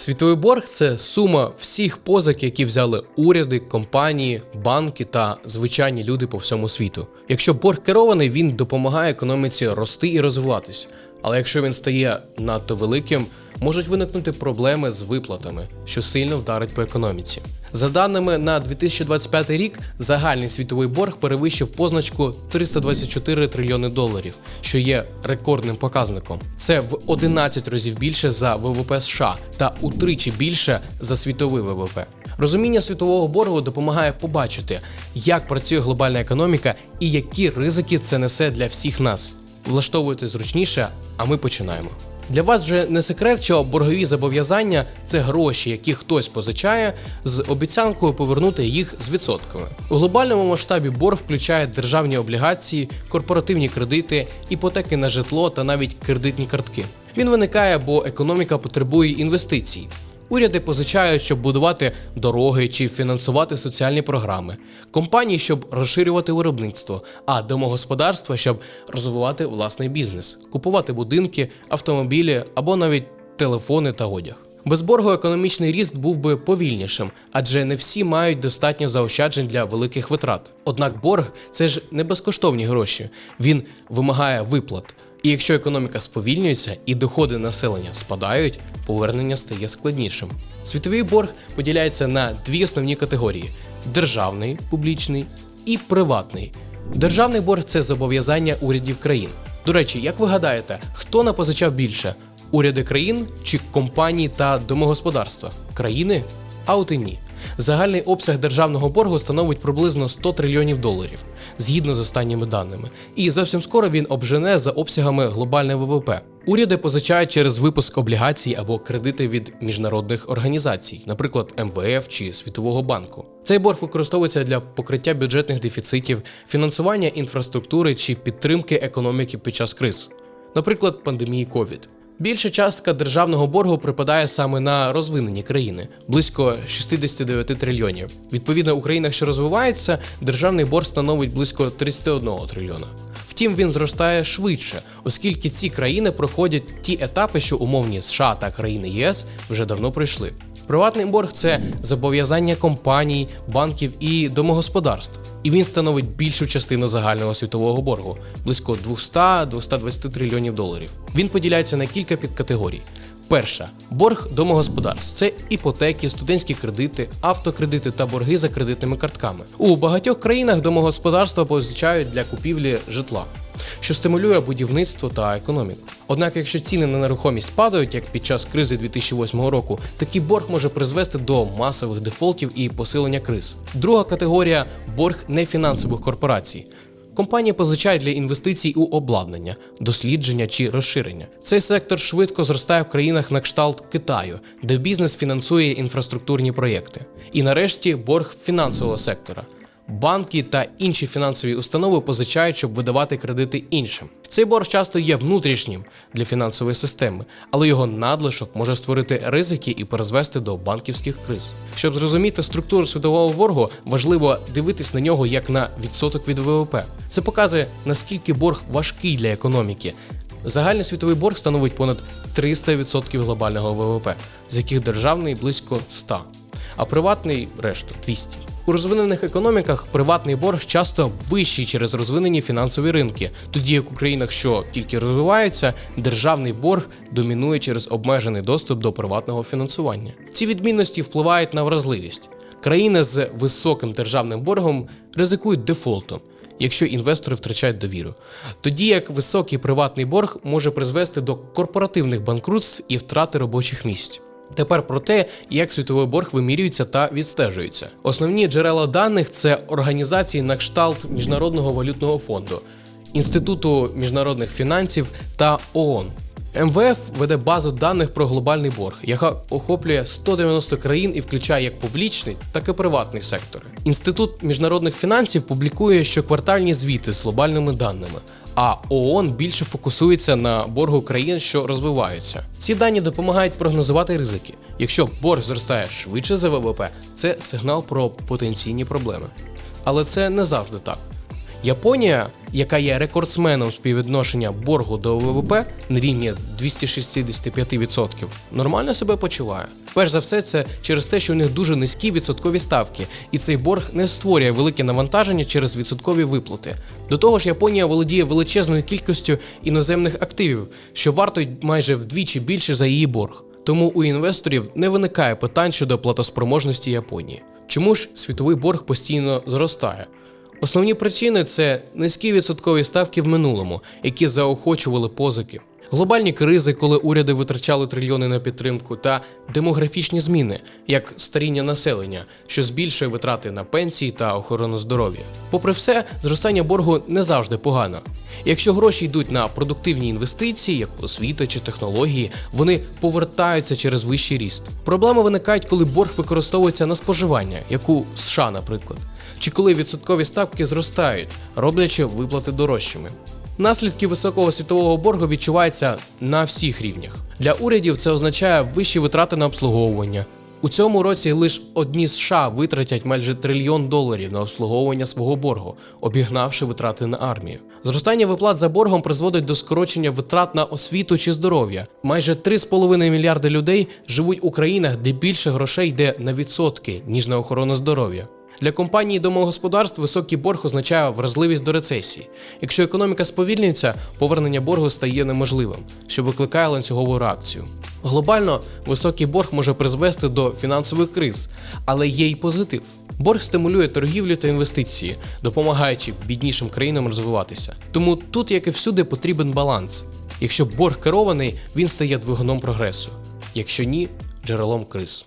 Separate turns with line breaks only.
Світовий борг це сума всіх позик, які взяли уряди, компанії, банки та звичайні люди по всьому світу. Якщо борг керований, він допомагає економіці рости і розвиватись. Але якщо він стає надто великим, можуть виникнути проблеми з виплатами, що сильно вдарить по економіці. За даними на 2025 рік, загальний світовий борг перевищив позначку 324 трильйони доларів, що є рекордним показником. Це в 11 разів більше за ВВП США та утричі більше за світовий ВВП. Розуміння світового боргу допомагає побачити, як працює глобальна економіка і які ризики це несе для всіх нас. Влаштовуйте зручніше, а ми починаємо. Для вас вже не секрет, що боргові зобов'язання це гроші, які хтось позичає, з обіцянкою повернути їх з відсотками. У глобальному масштабі борг включає державні облігації, корпоративні кредити, іпотеки на житло та навіть кредитні картки. Він виникає, бо економіка потребує інвестицій. Уряди позичають, щоб будувати дороги чи фінансувати соціальні програми, компанії, щоб розширювати виробництво, а домогосподарства, щоб розвивати власний бізнес, купувати будинки, автомобілі або навіть телефони та одяг. Без боргу економічний ріст був би повільнішим, адже не всі мають достатньо заощаджень для великих витрат. Однак борг це ж не безкоштовні гроші, він вимагає виплат. І якщо економіка сповільнюється і доходи населення спадають, повернення стає складнішим. Світовий борг поділяється на дві основні категорії: державний, публічний і приватний. Державний борг це зобов'язання урядів країн. До речі, як ви гадаєте, хто напозичав більше? Уряди країн чи компанії та домогосподарства? Країни? А от і ні. Загальний обсяг державного боргу становить приблизно 100 трильйонів доларів, згідно з останніми даними. І зовсім скоро він обжене за обсягами глобального ВВП. Уряди позичають через випуск облігацій або кредити від міжнародних організацій, наприклад, МВФ чи Світового банку. Цей борг використовується для покриття бюджетних дефіцитів, фінансування інфраструктури чи підтримки економіки під час криз, наприклад, пандемії COVID. Більша частка державного боргу припадає саме на розвинені країни близько 69 трильйонів. Відповідно, у країнах, що розвиваються, державний борг становить близько 31 трильйона. Втім, він зростає швидше, оскільки ці країни проходять ті етапи, що умовні США та країни ЄС вже давно пройшли. Приватний борг це зобов'язання компаній, банків і домогосподарств, і він становить більшу частину загального світового боргу близько 200-220 трильйонів доларів. Він поділяється на кілька підкатегорій. Перша борг домогосподарств це іпотеки, студентські кредити, автокредити та борги за кредитними картками. У багатьох країнах домогосподарства позичають для купівлі житла, що стимулює будівництво та економіку. Однак, якщо ціни на нерухомість падають, як під час кризи 2008 року, такий борг може призвести до масових дефолтів і посилення криз. Друга категорія борг нефінансових корпорацій. Компанії позичають для інвестицій у обладнання, дослідження чи розширення. Цей сектор швидко зростає в країнах на кшталт Китаю, де бізнес фінансує інфраструктурні проєкти. І нарешті борг фінансового сектора. Банки та інші фінансові установи позичають, щоб видавати кредити іншим. Цей борг часто є внутрішнім для фінансової системи, але його надлишок може створити ризики і призвести до банківських криз. Щоб зрозуміти структуру світового боргу, важливо дивитись на нього як на відсоток від ВВП. Це показує наскільки борг важкий для економіки. Загальний світовий борг становить понад 300% глобального ВВП, з яких державний близько 100, а приватний решту 200. У розвинених економіках приватний борг часто вищий через розвинені фінансові ринки, тоді як у країнах, що тільки розвиваються, державний борг домінує через обмежений доступ до приватного фінансування. Ці відмінності впливають на вразливість. Країни з високим державним боргом ризикують дефолтом. Якщо інвестори втрачають довіру, тоді як високий приватний борг може призвести до корпоративних банкрутств і втрати робочих місць. Тепер про те, як світовий борг вимірюється та відстежується. Основні джерела даних це організації на кшталт Міжнародного валютного фонду, Інституту міжнародних фінансів та ООН. МВФ веде базу даних про глобальний борг, яка охоплює 190 країн і включає як публічний, так і приватний сектори. Інститут міжнародних фінансів публікує щоквартальні звіти з глобальними даними. А ООН більше фокусується на боргу країн, що розвиваються. Ці дані допомагають прогнозувати ризики. Якщо борг зростає швидше за ВВП, це сигнал про потенційні проблеми. Але це не завжди так. Японія, яка є рекордсменом співвідношення боргу до ВВП на рівні 265%, нормально себе почуває. Перш за все, це через те, що у них дуже низькі відсоткові ставки, і цей борг не створює велике навантаження через відсоткові виплати. До того ж, Японія володіє величезною кількістю іноземних активів, що вартують майже вдвічі більше за її борг. Тому у інвесторів не виникає питань щодо платоспроможності Японії. Чому ж світовий борг постійно зростає? Основні причини це низькі відсоткові ставки в минулому, які заохочували позики. Глобальні кризи, коли уряди витрачали трильйони на підтримку, та демографічні зміни, як старіння населення, що збільшує витрати на пенсії та охорону здоров'я. Попри все, зростання боргу не завжди погано. Якщо гроші йдуть на продуктивні інвестиції, як освіта чи технології, вони повертаються через вищий ріст. Проблеми виникають, коли борг використовується на споживання, як у США, наприклад, чи коли відсоткові ставки зростають, роблячи виплати дорожчими. Наслідки високого світового боргу відчуваються на всіх рівнях. Для урядів це означає вищі витрати на обслуговування. У цьому році лише одні США витратять майже трильйон доларів на обслуговування свого боргу, обігнавши витрати на армію. Зростання виплат за боргом призводить до скорочення витрат на освіту чи здоров'я. Майже 3,5 мільярди людей живуть у країнах, де більше грошей йде на відсотки, ніж на охорону здоров'я. Для компаній і домогосподарств високий борг означає вразливість до рецесії. Якщо економіка сповільнюється, повернення боргу стає неможливим, що викликає ланцюгову реакцію. Глобально високий борг може призвести до фінансових криз, але є й позитив. Борг стимулює торгівлю та інвестиції, допомагаючи біднішим країнам розвиватися. Тому тут, як і всюди, потрібен баланс. Якщо борг керований, він стає двигуном прогресу. Якщо ні, джерелом криз.